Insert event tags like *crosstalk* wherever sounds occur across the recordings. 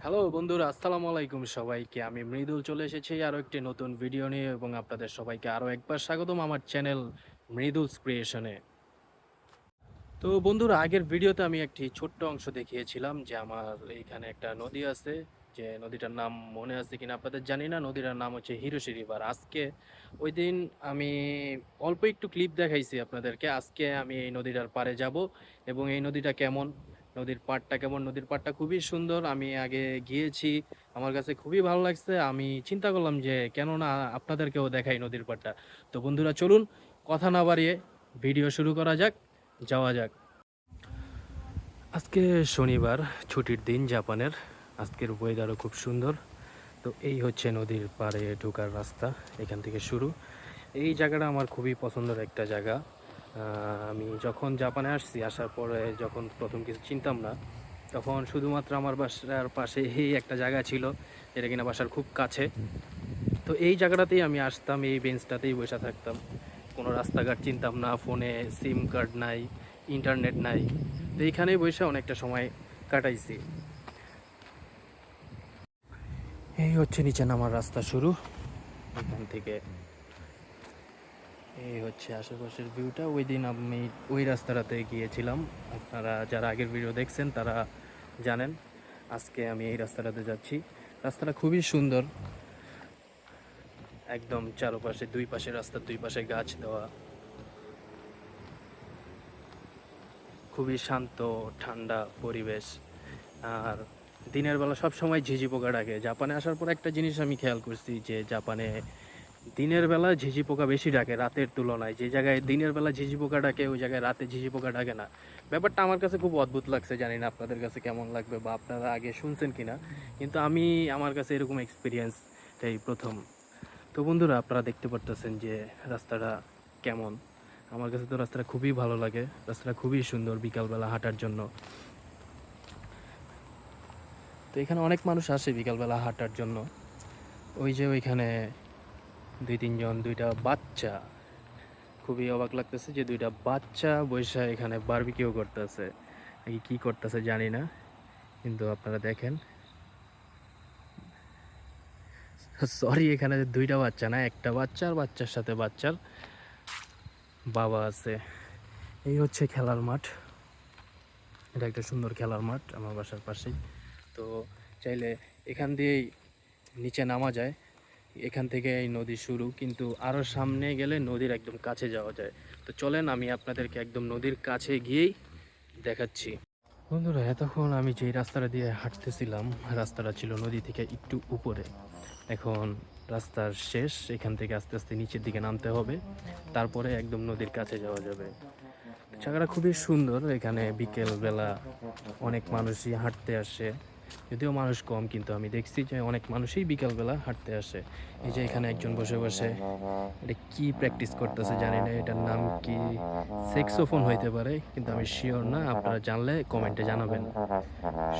Hello বন্ধুরা, আসসালামু আলাইকুম সবাইকে। আমি মৃদুল চলে এসেছি আরও একটি নতুন ভিডিও নিয়ে এবং আপনাদের সবাইকে আরও একবার স্বাগতম আমার চ্যানেল মৃদুলস ক্রিয়েশনে তো বন্ধুরা, আগের ভিডিওতে আমি একটি ছোট্ট অংশ দেখিয়েছিলাম যে আমার এইখানে একটা নদী আছে, যে নদীটার নাম মনে আছে কিনা আপনাদের জানি না। নদীটার নাম হচ্ছে হিরোশি রিভার। আজকে ওই দিন আমি অল্প একটু ক্লিপ দেখাইছি আপনাদেরকে। আজকে আমি এই নদীটার পারে যাব এবং এই নদীটা কেমন নদীর পাড়টা কেমন? নদীর পাড়টা খুবই সুন্দর। আমি আগে গিয়েছি, আমার কাছে খুবই ভালো লাগছে। আমি চিন্তা করলাম যে, কেন না আপনাদেরকেও দেখাই নদীর পাড়টা। তো বন্ধুরা, চলুন কথা না বাড়িয়ে ভিডিও শুরু করা যাক, যাওয়া যাক। আজকে শনিবার, ছুটির দিন জাপানের। আজকের ওয়েদারও খুব সুন্দর। তো এই হচ্ছে নদীর পাড়ে ঢোকার রাস্তা, এখান থেকে শুরু। এই জায়গাটা আমার খুবই পছন্দের একটা জায়গা। আমি যখন জাপানে আসছি, আসার পরে যখন প্রথম কিছু চিনতাম না, তখন শুধুমাত্র আমার বাসার পাশে এই একটা জায়গা ছিল, যেটা কিনা বাসার খুব কাছে। তো এই জায়গাটাতেই আমি আসতাম, এই বেঞ্চটাতেই বসে থাকতাম। কোনো রাস্তাঘাট চিনতাম না, ফোনে সিম কার্ড নাই, ইন্টারনেট নাই। তো এইখানেই বসে অনেকটা সময় কাটাইছি। এই হচ্ছে নিচে নামার রাস্তা শুরু। এখান থেকে এই হচ্ছে আশেপাশের ভিউটা ওই দিন আমি ওই রাস্তাটাতে গিয়েছিলাম। আপনারা যারা আগের ভিডিও দেখছেন, তারা জানেন আজকে আমি এই রাস্তাটাতে যাচ্ছি। রাস্তাটা খুবই সুন্দর। একদম চারপাশে, দুই পাশে রাস্তার দুই পাশে গাছ দেওয়া। খুবই শান্ত, ঠান্ডা পরিবেশ। আর দিনের বেলা সব সময় ঝিঝি পোকা ডাকে জাপানে আসার পর একটা জিনিস আমি খেয়াল করছি যে, জাপানে দিনের বেলা ঝিঝি পোকা বেশি ডাকে রাতের তুলনায়। যে জায়গায় দিনের বেলা ঝিঝি পোকা ডাকে, ওই জায়গায় রাতে ঝিঝি পোকা ডাকে না। ব্যাপারটা আমার কাছে খুব অদ্ভুত লাগছে, জানি না আপনাদের কাছে কেমন লাগবে বা আপনারা আগে শুনছেন কিনা। কিন্তু আমি, আমার কাছে এরকম এক্সপিরিয়েন্স এই প্রথম। তো বন্ধুরা, আপনারা দেখতে পারতেছেন যে রাস্তাটা কেমন। আমার কাছে তো রাস্তাটা খুবই ভালো লাগে। রাস্তাটা খুবই সুন্দর বিকালবেলা হাঁটার জন্য। তো এখানে অনেক মানুষ আসে বিকালবেলা হাঁটার জন্য। ওই যে ওইখানে দুই তিনজন, দুইটা বাচ্চা। খুবই অবাক লাগতেছে যে দুইটা বাচ্চা বৈশা এখানে বারবিকিউ করতেছে। নাকি কি করতেছে জানি না, কিন্তু আপনারা দেখেন। সরি এখানে দুইটা বাচ্চা না, একটা বাচ্চা আর বাচ্চার সাথে বাচ্চার বাবা আছে। এই হচ্ছে খেলার মাঠ। এটা একটা সুন্দর খেলার মাঠ আমার বাসার পাশেই। তো চাইলে এখান দিয়েই নিচে নামা যায়। এখান থেকে এই নদী শুরু, কিন্তু আরও সামনে গেলে নদীর একদম কাছে যাওয়া যায়। তো চলেন, আমি আপনাদেরকে একদম নদীর কাছে গিয়েই দেখাচ্ছি। বন্ধুরা, এতক্ষণ আমি যেই রাস্তাটা দিয়ে হাঁটতেছিলাম, রাস্তাটা ছিল নদী থেকে একটু উপরে। এখন রাস্তার শেষ, এখান থেকে আস্তে আস্তে নিচের দিকে নামতে হবে। তারপরে একদম নদীর কাছে যাওয়া যাবে। জায়গাটা খুবই সুন্দর, এখানে বিকেল বেলা অনেক মানুষই হাঁটতে আসে। যদিও মানুষ কম, কিন্তু আমি দেখছি যে অনেক মানুষই বিকালবেলা হাঁটতে আসে। এই যে এখানে একজন বসে বসে, এটা কি প্র্যাকটিস করতেছে জানি না, এটার নাম কি সেক্সোফোন হইতে পারে, কিন্তু আমি শিওর না, আপনারা জানলে কমেন্টে জানাবেন।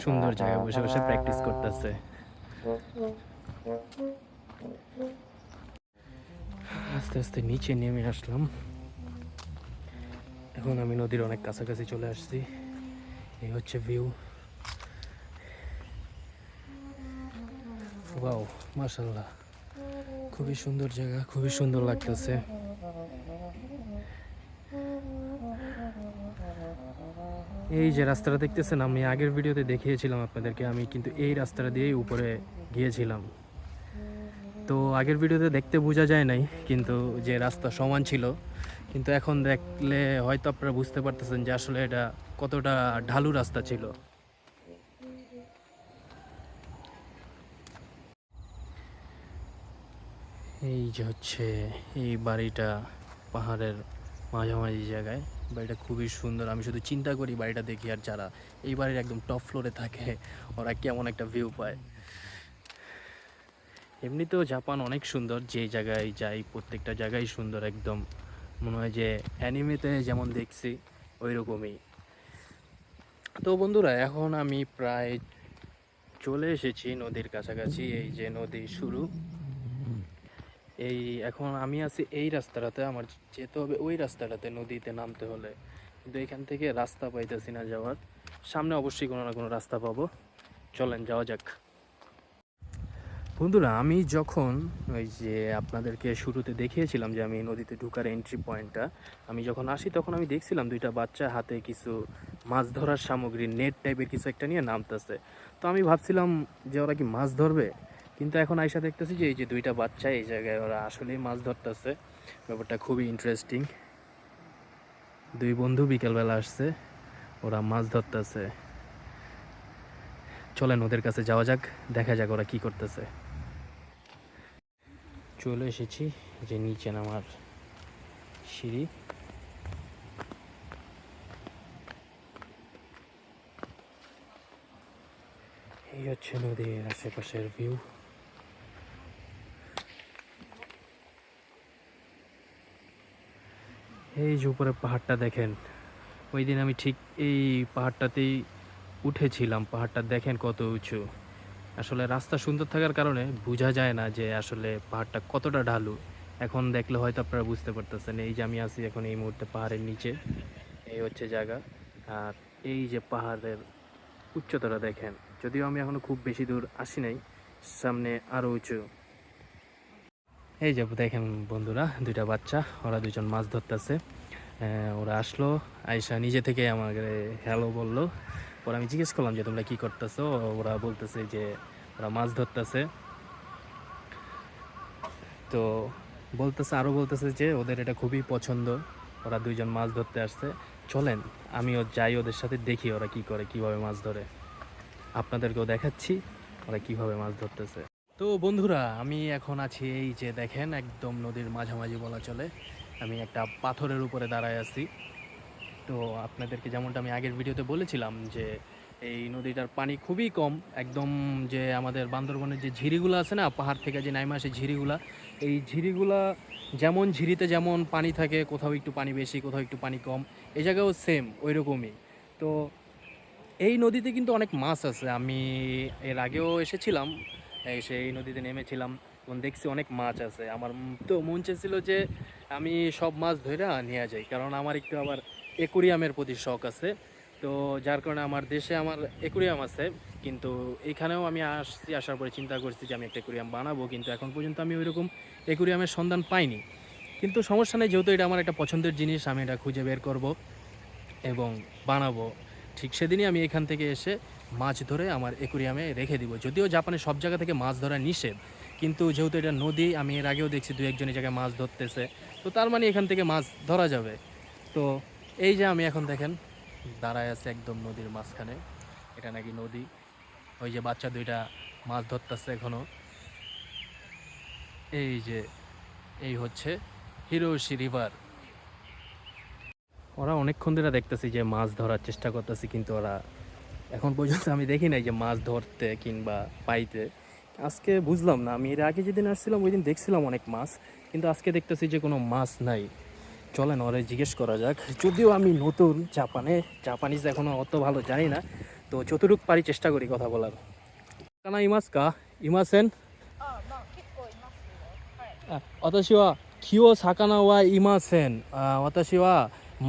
সুন্দর জায়গায় বসে বসে প্র্যাকটিস করতেছে। আস্তে আস্তে নিচে নেমে আসলাম। এখন আমি নদীর অনেক কাছাকাছি চলে আসছি। এই হচ্ছে ভিউ ওয়াও মাশাল্লাহ খুবই সুন্দর জায়গা, খুবই সুন্দর লাগতেছে। এই যে রাস্তাটা দেখতেছেন, আমি আগের ভিডিওতে দেখিয়েছিলাম আপনাদেরকে, আমি কিন্তু এই রাস্তাটা দিয়েই উপরে গিয়েছিলাম। তো আগের ভিডিওতে দেখতে বোঝা যায় নাই, কিন্তু যে রাস্তা সমান ছিল, কিন্তু এখন দেখলে হয়তো আপনারা বুঝতে পারতেছেন যে আসলে এটা কতটা ঢালু রাস্তা ছিল। এই যে হচ্ছে এই বাড়িটা পাহাড়ের মাঝামাঝি জায়গায়। বাড়িটা খুবই সুন্দর। আমি শুধু চিন্তা করি বাড়িটা দেখি আর যারা এই বাড়ির একদম টপ ফ্লোরে থাকে, ওরা কেমন একটা ভিউ পায়। এমনিতেও জাপান অনেক সুন্দর। যে জায়গায় যাই, প্রত্যেকটা জায়গায় সুন্দর একদম। মনে হয় যে অ্যানিমেতে যেমন দেখছি ওই রকমই তো বন্ধুরা, এখন আমি প্রায় চলে এসেছি নদীর কাছাকাছি। এই যে নদী শুরু। এই এখন আমি আছি এই রাস্তাটাতে, আমার যেতে হবে ওই রাস্তাটাতে নদীতে নামতে হলে। কিন্তু এখান থেকে রাস্তা পাইতেছি না যাওয়ার। সামনে অবশ্যই কোনো না কোনো রাস্তা পাবো। চলেন, যাওয়া যাক। বন্ধুরা, আমি যখন ওই যে আপনাদেরকে শুরুতে দেখিয়েছিলাম যে আমি নদীতে ঢুকার এন্ট্রি পয়েন্টটা আমি যখন আসি তখন আমি দেখছিলাম দুইটা বাচ্চা হাতে কিছু মাছ ধরার সামগ্রী নেট টাইপের কিছু একটা নিয়ে নামতেছে। তো আমি ভাবছিলাম যে ওরা কি মাছ ধরবে? কিন্তু এখন আইসা দেখতেছি যে এই যে দুইটা বাচ্চা এই জায়গায় ওরা আসলেই মাছ ধরতেছে। ব্যাপারটা খুবই ইন্টারেস্টিং দুই বন্ধু বিকেলবেলা আসছে, ওরা মাছ ধরতেছে। চলেন ওদের কাছে যাওয়া যাক, দেখা যাক ওরা কি করতেছে। চলে এসেছি যে নিচে নামার সিঁড়ি। এই হচ্ছে নদীর আশেপাশের ভিউ এই যে উপরে পাহাড়টা দেখেন, ওই দিন আমি ঠিক এই পাহাড়টাতেই উঠেছিলাম। পাহাড়টা দেখেন কত উঁচু। আসলে রাস্তা সুন্দর থাকার কারণে বোঝা যায় না যে আসলে পাহাড়টা কতটা ঢালু। এখন দেখলে হয়তো আপনারা বুঝতে পারতেছেন, এই যে আমি আছি এখন এই মুহূর্তে পাহাড়ের নিচে, এই হচ্ছে জায়গা। আর এই যে পাহাড়ের উচ্চতাটা দেখেন, যদিও আমি এখনও খুব বেশি দূর আসি নাই, সামনে আরও উঁচু। এই যে দেখেন বন্ধুরা, দুইটা বাচ্চা, ওরা দুজন মাছ ধরতেছে। ওরা আসলো আয়সা নিজে থেকে আমাকে হ্যালো বলল। পরে আমি জিজ্ঞেস করলাম যে, তোমরা কি করতেছো? ওরা বলতেছে যে, ওরা মাছ ধরতেছে। তো বলতেছে আরও বলতেছে যে, ওদের এটা খুবই পছন্দ। ওরা দুইজন মাছ ধরতে আসছে। চলেন, আমিও যাই ওদের সাথে, দেখি ওরা কি করে, কীভাবে মাছ ধরে। আপনাদেরকেও দেখাচ্ছি, ওরা কীভাবে মাছ ধরতেছে। তো বন্ধুরা, আমি এখন আছি এই যে দেখেন, একদম নদীর মাঝামাঝি বলা চলে। আমি একটা পাথরের উপরে দাঁড়ায় আছি। তো আপনাদেরকে যেমনটা আমি আগের ভিডিওতে বলেছিলাম যে, এই নদীটার পানি খুবই কম। একদম যে আমাদের বান্দরবনের যে ঝিরিগুলো আছে না, পাহাড় থেকে যে নাইমা আসে ঝিরিগুলা, এই ঝিরিগুলা যেমন ঝিরিতে যেমন পানি থাকে, কোথাও একটু পানি বেশি, কোথাও একটু পানি কম এই জায়গাও সেম ওই রকমই তো এই নদীতে কিন্তু অনেক মাছ আছে। আমি এর আগেও এসেছিলাম এসে এই নদীতে নেমেছিলাম। তখন দেখছি অনেক মাছ আছে। আমার তো মন চেয়েছিল যে আমি সব মাছ ধরে নিয়ে যাই, কারণ আমার একটু আবার একুরিয়ামের প্রতি শখ আছে। তো যার কারণে আমার দেশে আমার একুরিয়াম আছে, কিন্তু এখানেও আমি আসছি, আসার পরে চিন্তা করছি যে আমি একটা একুরিয়াম বানাবো, কিন্তু এখন পর্যন্ত আমি ওইরকম একুরিয়ামের সন্ধান পাইনি। কিন্তু সমস্যা নেই, যেহেতু এটা আমার একটা পছন্দের জিনিস, আমি এটা খুঁজে বের করব এবং বানাবো। ঠিক সেদিনই আমি এখান থেকে এসে মাছ ধরে আমার একুরিয়ামে রেখে দিব। যদিও জাপানে সব জায়গা থেকে মাছ ধরা নিষেধ, কিন্তু যেহেতু এটা নদী, আমি এর আগেও দেখছি দু একজন এই জায়গায় মাছ ধরতেছে। তো তার মানে এখান থেকে মাছ ধরা যাবে। তো এই যে আমি এখন দেখেন, দাঁড়ায় আছে একদম নদীর মাঝখানে। এটা নাকি নদী। ওই যে বাচ্চা দুইটা মাছ ধরতেছে এখনও। এই যে, এই হচ্ছে হিরোশি রিভার। ওরা অনেকক্ষণ ধরে দেখতেছি যে মাছ ধরার চেষ্টা করতেছি, কিন্তু ওরা এখন পর্যন্ত আমি দেখি নাই যে মাছ ধরতে কিংবা পাইতে। আজকে বুঝলাম না, আমি এর আগে যেদিন আসছিলাম, ওই দিন দেখছিলাম অনেক মাছ, কিন্তু আজকে দেখতেছি যে কোনো মাছ নাই। চলেন ওরে জিজ্ঞেস করা যাক। যদিও আমি নতুন জাপানে, জাপানিজ এখনও অত ভালো জানি না, তো চতুরুক পারি চেষ্টা করি কথা বলার। কানা ইমাস কা? ইমাসেন? অতাশি ওয়া কিও সাকানা ওয়া ইমাসেন? অতাশি ওয়া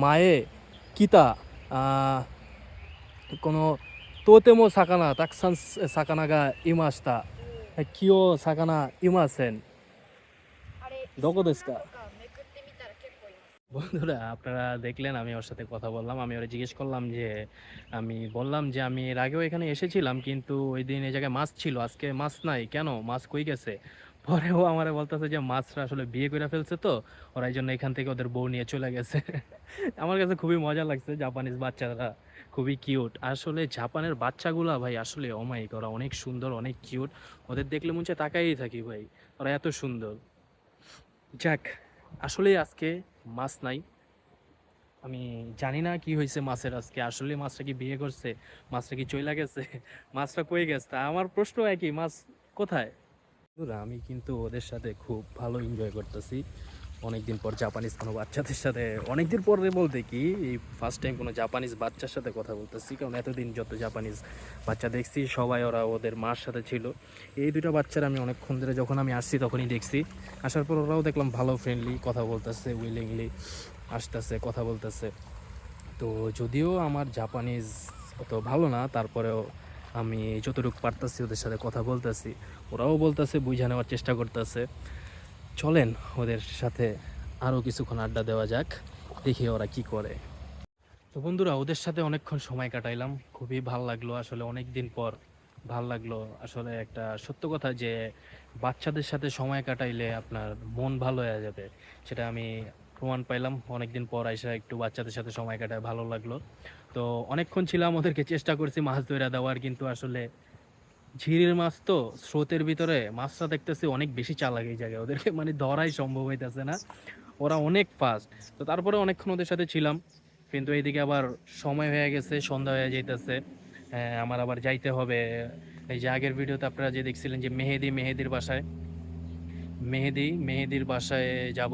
মায়ে, কিতা? কোনো あ私は清魚はいませんあ私は前来たあこのとても魚たくさん魚がいました清魚いませんあれ。どこですか魚とかめくってみたら結構います。 বন্ধুরা আপনারা দেখলেন আমি ওর সাথে কথা বললাম আমি ওরা জিজ্ঞেস করলাম যে আমি বললাম যে আমি এর আগেও এখানে এসেছিলাম কিন্তু ওই দিন এই জায়গায় মাছ ছিল আজকে মাছ নাই কেন মাছ কই গেছে পরে ও আমারে বলতেছে যে মাছরা আসলে বিয়ে করে ফেলছে তো ওরা এই জন্য এখান থেকে ওদের বউ নিয়ে চলে গেছে আমার কাছে খুবই মজা লাগছে জাপানিজ বাচ্চারা খুবই কিউট। আসলে জাপানের বাচ্চাগুলা ভাই আসলে অমায়িক ওরা অনেক সুন্দর, অনেক কিউট। ওদের দেখলে হচ্ছে তাকাই থাকি ভাই। ওরা এত সুন্দর। যাক, আসলে আজকে মাছ নাই। আমি জানি না কি হয়েছে মাছের আজকে। আসলে মাছটা কি বিয়ে করছে? মাছটা কি চইলা গেছে? *laughs* মাছটা কই গেছে? আমার প্রশ্ন একই, মাছ কোথায়? আমি কিন্তু ওদের সাথে খুব ভালো এনজয় করতেছি। অনেকদিন পর জাপানিজ কোনো বাচ্চাদের সাথে, অনেকদিন পরে বলতে কি, এই ফার্স্ট টাইম কোনো জাপানিজ বাচ্চার সাথে কথা বলতেছি, কারণ এতদিন যত জাপানিজ বাচ্চা দেখছি, সবাই ওরা ওদের মার সাথে ছিল। এই দুটো বাচ্চারা আমি অনেকক্ষণ ধরে যখন আমি আসছি তখনই দেখছি। আসার পর ওরাও দেখলাম ভালো ফ্রেন্ডলি কথা বলতেছে উইলিংলি আসতেছে, কথা বলতেছে। তো যদিও আমার জাপানিজ অত ভালো না, তারপরেও আমি যতটুকু পারতাছি ওদের সাথে কথা বলতেছি। ওরাও বলতেছে, বুঝে নেওয়ার চেষ্টা করতেছে। চলেন ওদের সাথে আরও কিছুক্ষণ আড্ডা দেওয়া যাক, দেখি ওরা কি করে। তো বন্ধুরা, ওদের সাথে অনেকক্ষণ সময় কাটাইলাম, খুবই ভালো লাগল। আসলে অনেক দিন পর ভালো লাগল। আসলে একটা সত্য কথা যে, বাচ্চাদের সাথে সময় কাটাইলে আপনার মন ভালো হয়ে যাবে, সেটা আমি প্রমাণ পাইলাম। অনেকদিন পর আইসা একটু বাচ্চাদের সাথে সময় কাটায় ভালো লাগল। তো অনেকক্ষণ ছিলাম, ওদেরকে চেষ্টা করছি মাছ ধরে দেওয়ার, কিন্তু আসলে ঝিরির মাছ তো স্রোতের ভিতরে মাছটা দেখতেছি অনেক বেশি চালাক এই জায়গায়। ওদেরকে মানে ধরাই সম্ভব হইতেছে না। ওরা অনেক ফাস্ট তো তারপরে অনেকক্ষণ ওদের সাথে ছিলাম। কিন্তু এইদিকে আবার সময় হয়ে গেছে, সন্ধ্যা হয়ে যাইতেছে। আমার আবার যাইতে হবে। এই যে আগের ভিডিওতে আপনারা যে দেখছিলেন যে মেহেদি, মেহেদির বাসায়। মেহেদি, মেহেদির বাসায় যাব।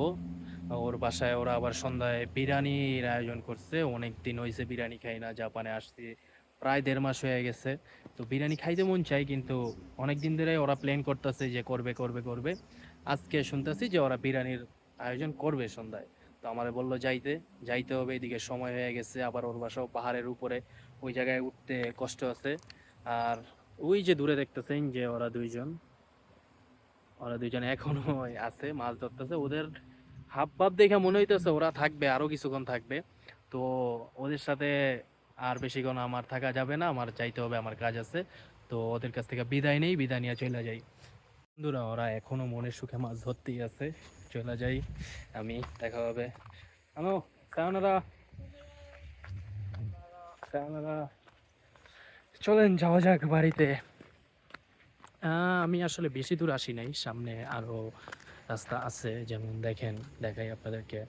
ওর বাসায় ওরা আবার সন্ধ্যায় বিরিয়ানির আয়োজন করছে। অনেক দিন হয়েছে বিরিয়ানি খাই না, জাপানে আসছি। প্রায় দেড় মাস হয়ে গেছে। তো বিরিয়ানি খাইতে মন চাই কিন্তু অনেক দিন ধরে ওরা প্ল্যান করতেছে যে করবে করবে করবে। আজকে শুনতেছি যে ওরা বিরিয়ানির আয়োজন করবে সন্ধ্যায়। তো আমারে বলল যাইতে যাইতে হবে, এদিকে সময় হয়ে গেছে, আবার ওর বাসাও পাহাড়ের উপরে, ওই জায়গায় উঠতে কষ্ট আছে। আর ওই যে দূরে দেখতেছেন যে ওরা দুইজন ওরা দুইজন এখনও *laughs* আছে, মাছ ধরতেছে। ওদের হাব ভাব দেখে মনে হইতেছে ওরা থাকবে আরও কিছুক্ষণ থাকবে। তো ওদের সাথে আর বেশিক্ষণ আমার থাকা যাবে না, আমার যাইতে হবে, আমার কাজ আছে। তো ওদের কাছ থেকে বিদায় নেই, বিদায় নিয়ে চলে যাই। বন্ধুরা, ওরা এখনও মনের সুখে মাছ ধরতেই আছে। চলে যাই, আমি দেখা হবে। আনো, সায়নারা। চলেন, যাওয়া যাক বাড়িতে। আমি আসলে বেশি দূর আসি নাই, সামনে আরও রাস্তা আছে, যেমন দেখেন, দেখাই আপনাদেরকে।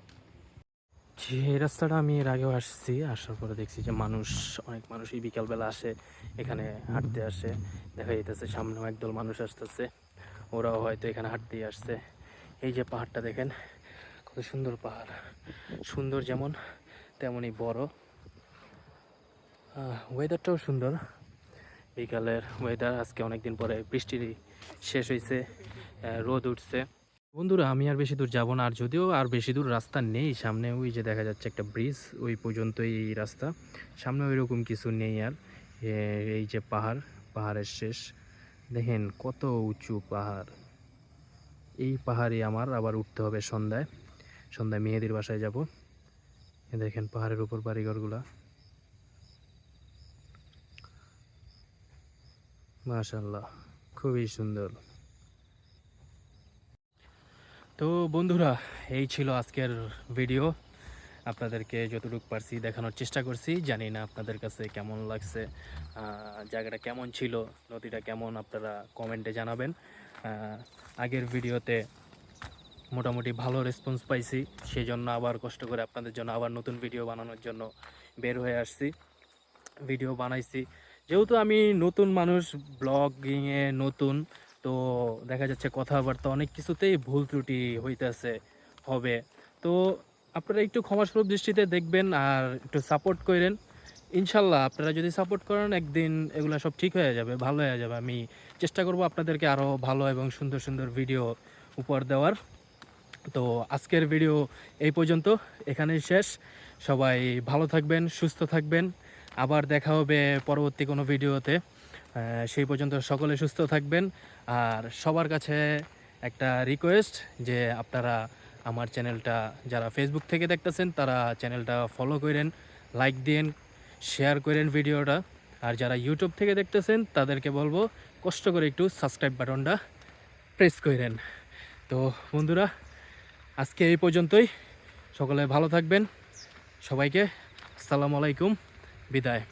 যে এই রাস্তাটা আমি এর আগেও আসছি, আসার পরে দেখছি যে মানুষ, অনেক মানুষই বিকালবেলা আসে, এখানে হাঁটতে আসে। দেখা যাইতেছে সামনেও একদল মানুষ আসতেছে, ওরাও হয়তো এখানে হাঁটতেই আসছে। এই যে পাহাড়টা দেখেন, কত সুন্দর পাহাড়। সুন্দর যেমন তেমনই বড়। ওয়েদারটাও সুন্দর। বিকালের ওয়েদার আজকে অনেকদিন পরে বৃষ্টির শেষ হয়েছে রোদ উঠছে। বন্ধুরা, আমি আর বেশি দূর যাব না। আর যদিও আর বেশি দূর রাস্তা নেই, সামনে ওই যে দেখা যাচ্ছে একটা ব্রিজ ওই পর্যন্তই এই রাস্তা। সামনে ওই রকম কিছু নেই আর। এই যে পাহাড়, পাহাড়ের শেষ। দেখেন কত উঁচু পাহাড়। এই পাহাড়ে আমার আবার উঠতে হবে সন্ধ্যায়। সন্ধ্যায় মেহেদির বাসায় যাব। দেখেন পাহাড়ের উপর বাড়িঘরগুলা। মাশাল্লাহ খুবই সুন্দর। তো বন্ধুরা, এই ছিল আজকের ভিডিও আপনাদেরকে যতটুকু পারছি দেখানোর চেষ্টা করছি। জানি না আপনাদের কাছে কেমন লাগছে জায়গাটা কেমন ছিল, নদীটা কেমন আপনারা কমেন্টে জানাবেন। আগের ভিডিওতে মোটামুটি ভালো রেসপন্স পাইছি সেই জন্য আবার কষ্ট করে আপনাদের জন্য আবার নতুন ভিডিও বানানোর জন্য বের হয়ে আসছি ভিডিও বানাইছি। যেহেতু আমি নতুন মানুষ ব্লগিংয়ে নতুন তো দেখা যাচ্ছে কথাবার্তা অনেক কিছুতেই ভুল ত্রুটি হইতেছে, হবে। তো আপনারা একটু ক্ষমাস্বরূপ দৃষ্টিতে দেখবেন আর একটু সাপোর্ট করেন। ইনশাল্লাহ আপনারা যদি সাপোর্ট করেন, একদিন এগুলো সব ঠিক হয়ে যাবে, ভালো হয়ে যাবে। আমি চেষ্টা করব আপনাদেরকে আরও ভালো এবং সুন্দর সুন্দর ভিডিও উপহার দেওয়ার। তো আজকের ভিডিও এই পর্যন্ত, এখানেই শেষ। সবাই ভালো থাকবেন, সুস্থ থাকবেন। আবার দেখা হবে পরবর্তী কোনো ভিডিওতে সেই পর্যন্ত সকলে সুস্থ থাকবেন। আর সবার কাছে একটা রিকোয়েস্ট যে আপনারা আমার চ্যানেলটা যারা ফেসবুক থেকে দেখতেছেন, তারা চ্যানেলটা ফলো করেন লাইক দিন শেয়ার করেন ভিডিওটা। আর যারা ইউটিউব থেকে দেখতেছেন, তাদেরকে বলব, কষ্ট করে একটু সাবস্ক্রাইব বাটনটা প্রেস করেন। তো বন্ধুরা, আজকে এই পর্যন্তই। সকলে ভালো থাকবেন। সবাইকে আসসালামু আলাইকুম। বিদায়।